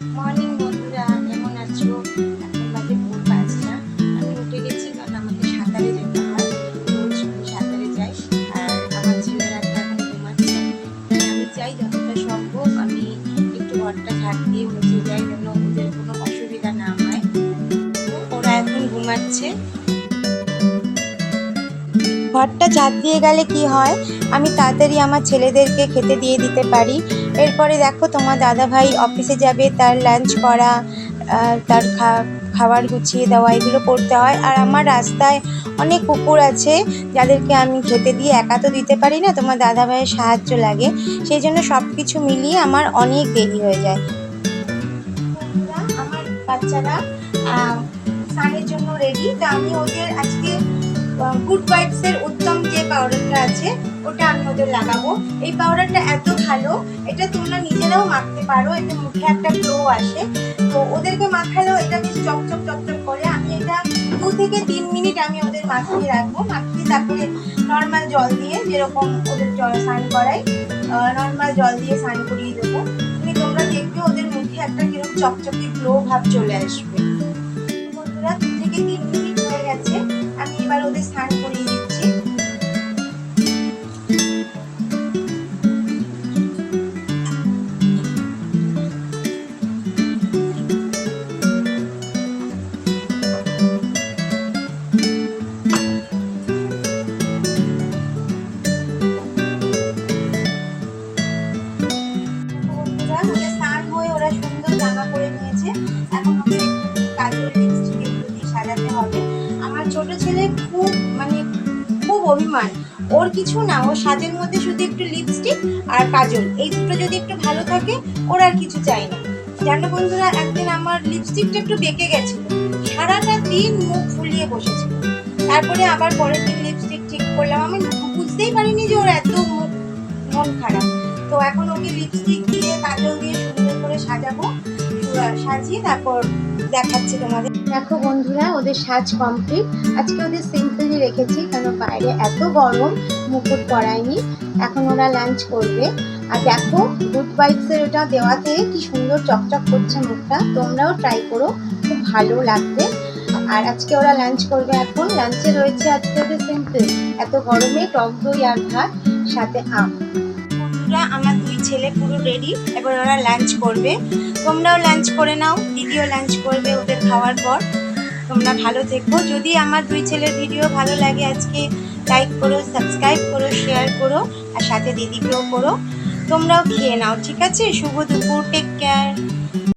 Morning বন্ধুরা, কেমন আছো? আমি উঠে গেছি কারণ আমাকে সাঁতারে যেতে হয় রোজ সাঁতারে যাই। আর আমার ছেলেরা এখন ঘুমাচ্ছে। আমি চাই যতটা সম্ভব আমি একটু ঘরটা ঝাড় দিয়ে যাই যেন ওদের কোনো অসুবিধা না হয়। ওরা এখন ঘুমাচ্ছে। ঘরটা ঝাঁট দিয়ে গেলে কি হয়? আমি তাড়াতাড়ি আমার ছেলেদেরকে খেতে দিয়ে দিতে পারি। এরপরে দেখো তোমার দাদা ভাই অফিসে যাবে, তার লাঞ্চ করা তার খাবার গুছিয়ে দেওয়া, এগুলো করতে হয়। আর আমার রাস্তায় অনেক কুকুর আছে, যাদেরকে আমি খেতে দিয়ে একা তো দিতে পারি না, তোমার দাদা ভাইয়ের সাহায্য লাগে। সেই জন্য সব কিছু মিলিয়ে আমার অনেক দেরি হয়ে যায়। আমার বাচ্চারা স্নানের জন্য রেডি তা আমি ওদের আজকে আছে, ওটা আমি ওদের লাগাবো। এই পাউডারটা এত ভালো, এটা তোমরা নিজেরাও মাখতে পারো, এতে মুখে একটা গ্লো আসে। তো ওদেরকে মাখালেও এটা বেশ চকচক চকচক করে। আমি এটা দু থেকে তিন মিনিট আমি ওদের মাখিয়ে রাখব। মাখিয়ে তারপরে নর্মাল জল দিয়ে যেরকম ওদের জল স্নান করাই নর্মাল জল দিয়ে স্নান করিয়ে দেবো। তুমি তোমরা দেখবে ওদের মুখে একটা কীরকম চকচকে গ্লো ভাব চলে আসবে। বন্ধুরা ছেলে খুব মানে খুব অভিমান। ওর কিছু না, ওর সাজের মধ্যে শুধু একটু লিপস্টিক আর কাজল। এই দুটো যদি একটু ভালো থাকে, ওর আর কিছু চাই না। জানো বন্ধুরা, একদিন আমার লিপস্টিকটা একটু বেঁকে গেছিল সারাটা দিন মুখ ফুলিয়ে বসেছিল তারপরে আবার পরের দিন লিপস্টিক ঠিক করলাম। আমি বুঝতেই পারিনি যে ওর এত মুখ মন খারাপ। তো এখন ওকে লিপস্টিক দিয়ে, কাজল দিয়ে সুন্দর করে সাজাবো। সাজিয়ে তারপর দেখাচ্ছি তোমাদের। দেখো বন্ধুরা, ওদের সাজ কমপ্লিট আজকে ওদের সিম্পলি রেখেছি কারণ বাইরে এত গরম, মুকুট পরায়নি। এখন ওরা লাঞ্চ করবে। আর দেখো গুড ভাইবসের ওটা দেওয়াতে কি সুন্দর চকচক করছে মুখটা। তোমরাও ট্রাই করো, খুব ভালো লাগবে। আর আজকে ওরা লাঞ্চ করবে এখন। লাঞ্চে রয়েছে আজকে ওদের সিম্পল এত গরমে টক দই আর ভাত, সাথে আম। বন্ধুরা, আমার দুই ছেলে পুরো রেডি এবার ওরা লাঞ্চ করবে। তোমরাও লাঞ্চ করে নাও, দিদিও লাঞ্চ করবে ওদের খাওয়ার পর। তোমরা ভালো থেকো। যদি আমার দুই ছেলের ভিডিও ভালো লাগে, আজকে লাইক করো সাবস্ক্রাইব করো শেয়ার করো, আর সাথে দিদিকেও করো। তোমরাও খেয়ে নাও, ঠিক আছে? শুভ দুপুর টেক কেয়ার